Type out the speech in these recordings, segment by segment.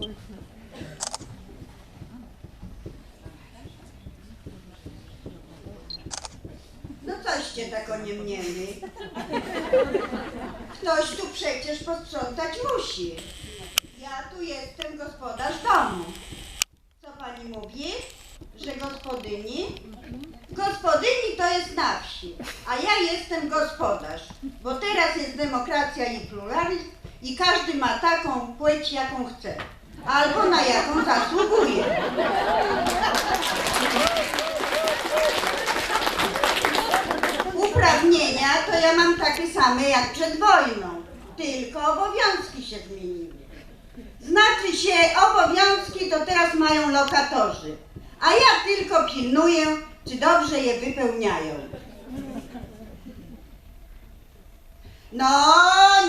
No coście tak o nie. Ktoś tu przecież posprzątać musi. Ja tu jestem gospodarz domu. Co pani mówi? Że gospodyni? Gospodyni to jest na wsi, a ja jestem gospodarz, bo teraz jest demokracja i pluralizm i każdy ma taką płeć, jaką chce, albo na jaką zasługuje. Uprawnienia to ja mam takie same jak przed wojną, tylko obowiązki się zmieniły. Znaczy się, obowiązki to teraz mają lokatorzy, a ja tylko pilnuję, czy dobrze je wypełniają. No,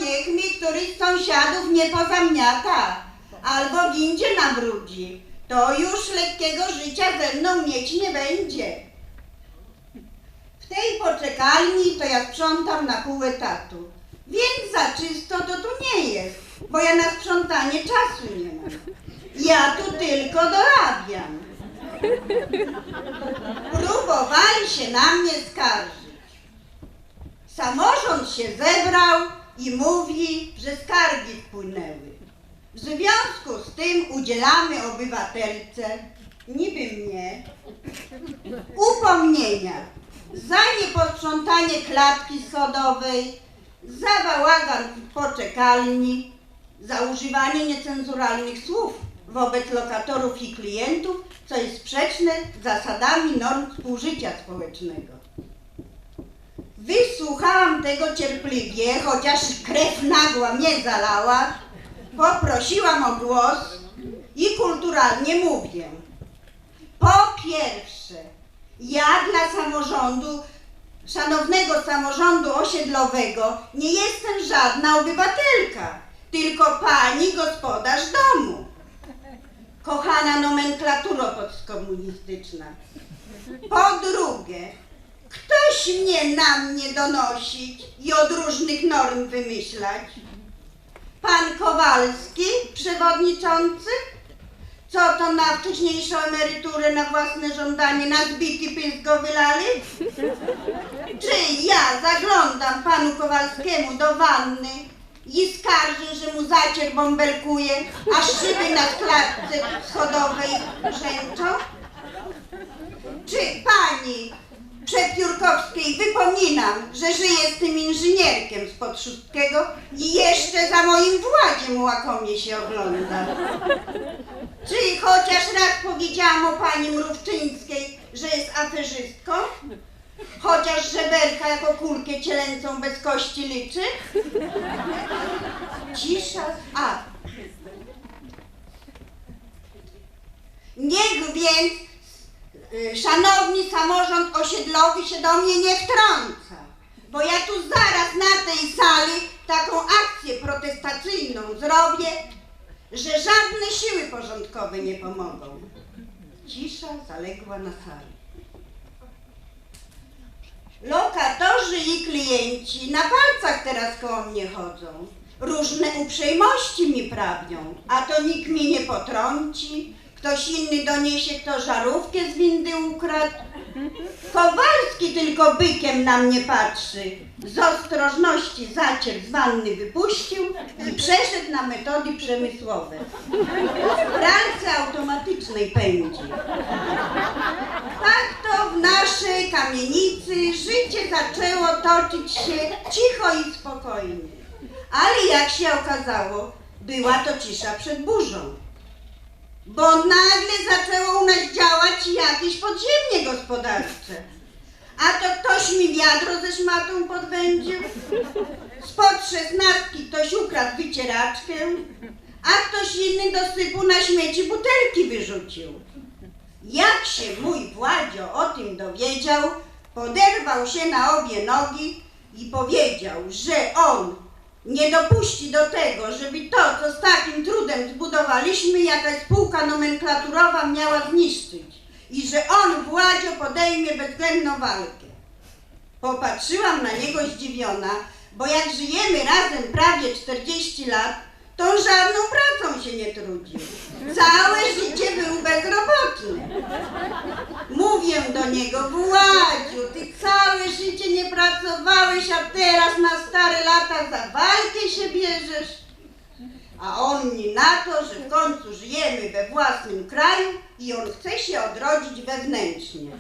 niech mi któryś z sąsiadów nie pozamiata, albo windzie nabrudzi. To już lekkiego życia ze mną mieć nie będzie. W tej poczekalni to ja sprzątam na pół etatu. Więc za czysto to tu nie jest, bo ja na sprzątanie czasu nie mam. Ja tu tylko dorabiam. Próbowali się na mnie skarżyć. Samorząd się zebrał i mówi, że skargi wpłynęły. W związku z tym udzielamy obywatelce, niby mnie, upomnienia za nieposprzątanie klatki schodowej, za bałagan w poczekalni, za używanie niecenzuralnych słów wobec lokatorów i klientów, co jest sprzeczne z zasadami norm współżycia społecznego. Wysłuchałam tego cierpliwie, chociaż krew nagła mnie zalała. Poprosiłam o głos i kulturalnie mówię. Po pierwsze, ja dla samorządu, szanownego samorządu osiedlowego, nie jestem żadna obywatelka, tylko pani gospodarz domu. Kochana nomenklaturo postkomunistyczna. Po drugie, ktoś mnie na mnie donosić i od różnych norm wymyślać. Pan Kowalski, przewodniczący? Co to na wcześniejszą emeryturę na własne żądanie na zbity pysk go wylali? Czy ja zaglądam panu Kowalskiemu do wanny i skarżę, że mu zacier bąbelkuje, a szyby na klatce schodowej brzęczą? Czy pani Przepiórkowskiej wypominam, że żyję z tym inżynierkiem spod szóstego i jeszcze za moim władziem łakomie się ogląda? Czy chociaż raz powiedziałam o pani Mrówczyńskiej, że jest aferzystką? Chociaż żeberka jako kulkę cielęcą bez kości liczy? Cisza. A. Niech więc szanowni samorząd osiedlowy się do mnie nie wtrąca, bo ja tu zaraz na tej sali taką akcję protestacyjną zrobię, że żadne siły porządkowe nie pomogą. Cisza zaległa na sali. Lokatorzy i klienci na palcach teraz koło mnie chodzą. Różne uprzejmości mi prawią, a to nikt mnie nie potrąci. Ktoś inny doniesie, kto żarówkę z windy ukradł. Kowalski tylko bykiem na mnie patrzy. Z ostrożności zacier z wanny wypuścił i przeszedł na metody przemysłowe. W pralce automatycznej pędzi. Tak to w naszej kamienicy życie zaczęło toczyć się cicho i spokojnie. Ale jak się okazało, była to cisza przed burzą. Bo nagle zaczęło u nas działać jakieś podziemie gospodarcze. A to ktoś mi wiadro ze szmatą podwędził, spod szesnastki ktoś ukradł wycieraczkę, a ktoś inny do sypu na śmieci butelki wyrzucił. Jak się mój Władzio o tym dowiedział, poderwał się na obie nogi i powiedział, że on nie dopuści do tego, żeby to, co z cudem zbudowaliśmy, jakaś spółka nomenklaturowa miała zniszczyć i że on, Władzio, podejmie bezwzględną walkę. Popatrzyłam na niego zdziwiona, bo jak żyjemy razem prawie 40 lat, to żadną pracą się nie trudził. Całe życie był bezrobotny. Mówię do niego, Władziu, ty całe życie nie pracowałeś, a teraz na stare lata za walkę się bierzesz on mi na to, że w końcu żyjemy we własnym kraju i on chce się odrodzić wewnętrznie.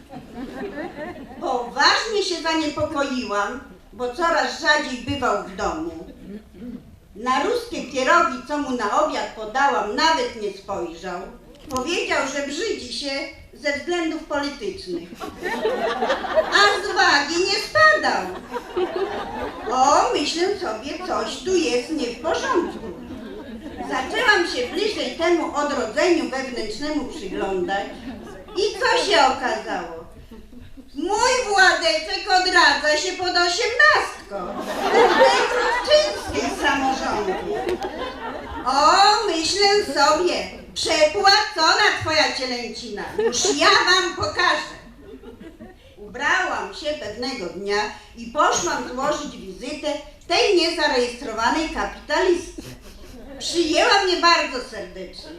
Poważnie się zaniepokoiłam, bo coraz rzadziej bywał w domu. Na ruskie pierogi, co mu na obiad podałam, nawet nie spojrzał. Powiedział, że brzydzi się ze względów politycznych. A z wagi nie spadał. O, myślę sobie, coś tu jest nie w porządku. Zaczęłam się bliżej temu odrodzeniu wewnętrznemu przyglądać i co się okazało? Mój Władeczek odradza się pod osiemnastką tej kruszczyńskiej samorządu. O, myślę sobie, przepłacona twoja cielęcina. Już ja wam pokażę. Ubrałam się pewnego dnia i poszłam złożyć wizytę tej niezarejestrowanej kapitalistce. Przyjęła mnie bardzo serdecznie.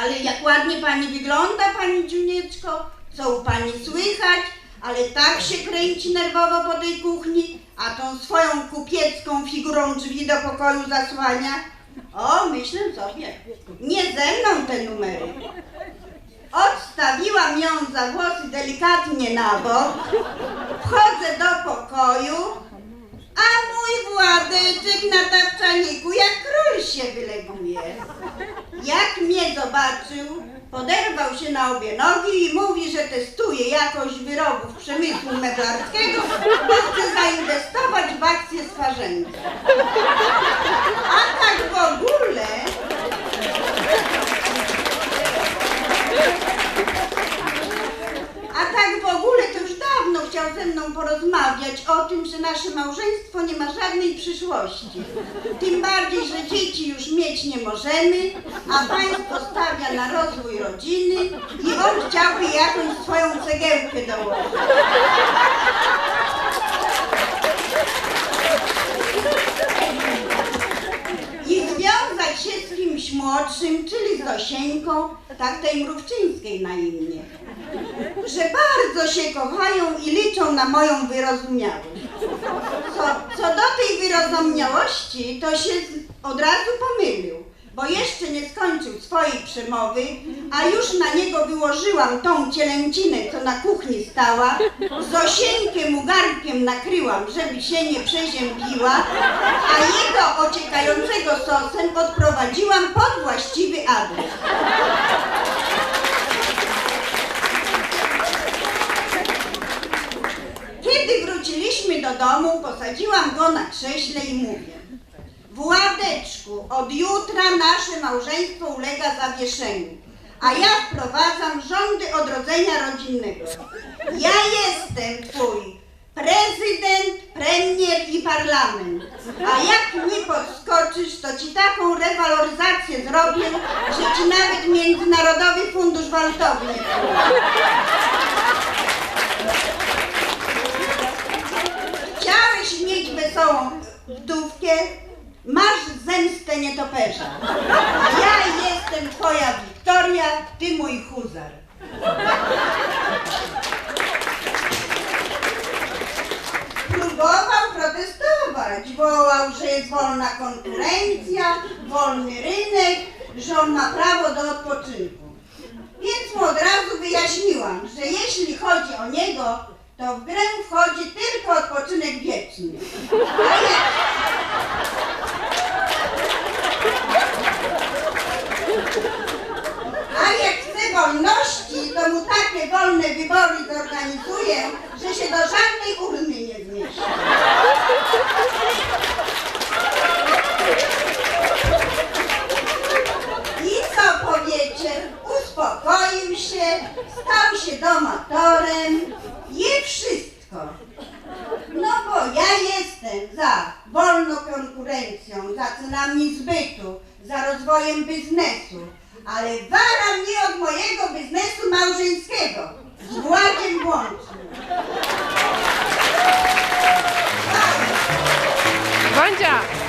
Ale jak ładnie pani wygląda, pani dziunieczko, co u pani słychać, ale tak się kręci nerwowo po tej kuchni, a tą swoją kupiecką figurą drzwi do pokoju zasłania. O, myślę sobie, nie ze mną te numery. Odstawiłam ją za włosy delikatnie na bok, wchodzę do pokoju, a mój Władeczek na tapczaniku jak król się wyleguje. Jak mnie zobaczył, poderwał się na obie nogi i mówi, że testuje jakość wyrobów przemysłu meblarskiego, bo chce zainwestować w akcje stwarzęce. A tak w ogóle... A tak w ogóle to już dawno chciał ze mną porozmawiać o tym, że nasze małżeństwo nie ma żadnej przyszłości. Tym bardziej, że dzieci już mieć nie możemy, a państwo stawia na rozwój rodziny i on chciałby jakąś swoją cegiełkę dołożyć. I związać się z kimś młodszym, czyli z Dosieńką, tak tej Mrówczyńskiej na imię że bardzo się kochają i liczą na moją wyrozumiałość. Co, co do tej wyrozumiałości, to się od razu pomylił, bo jeszcze nie skończył swojej przemowy, a już na niego wyłożyłam tą cielęcinę, co na kuchni stała, Zosieńkę mu garnkiem nakryłam, żeby się nie przeziębiła, a jego ociekającego sosem odprowadziłam pod właściwy adres. Wróciliśmy do domu, posadziłam go na krześle i mówię Władeczku, od jutra nasze małżeństwo ulega zawieszeniu, a ja wprowadzam rządy odrodzenia rodzinnego. Ja jestem twój prezydent, premier i parlament, a jak mi podskoczysz, to ci taką rewaloryzację zrobię, że ci nawet Międzynarodowy Fundusz Walutowy nie Chciałeś mieć wesołą wdówkę, masz zemstę nietoperza. Ja jestem twoja Wiktoria, ty mój huzar. Próbował protestować, wołał, że jest wolna konkurencja, wolny rynek, że on ma prawo do odpoczynku. Więc mu od razu wyjaśniłam, że jeśli chodzi o niego, to w grę wchodzi tylko odpoczynek wieczny. A jak... Chce wolności, to mu takie wolne wybory zorganizuję, że się do żadnej urny nie zmieści. I co powiecie? Uspokoił się, stał się domatorem, je wszystko. No bo ja jestem za wolną konkurencją, za cenami zbytu, za rozwojem biznesu, ale wara mnie od mojego biznesu małżeńskiego z Władiem włącznym. Wandzia!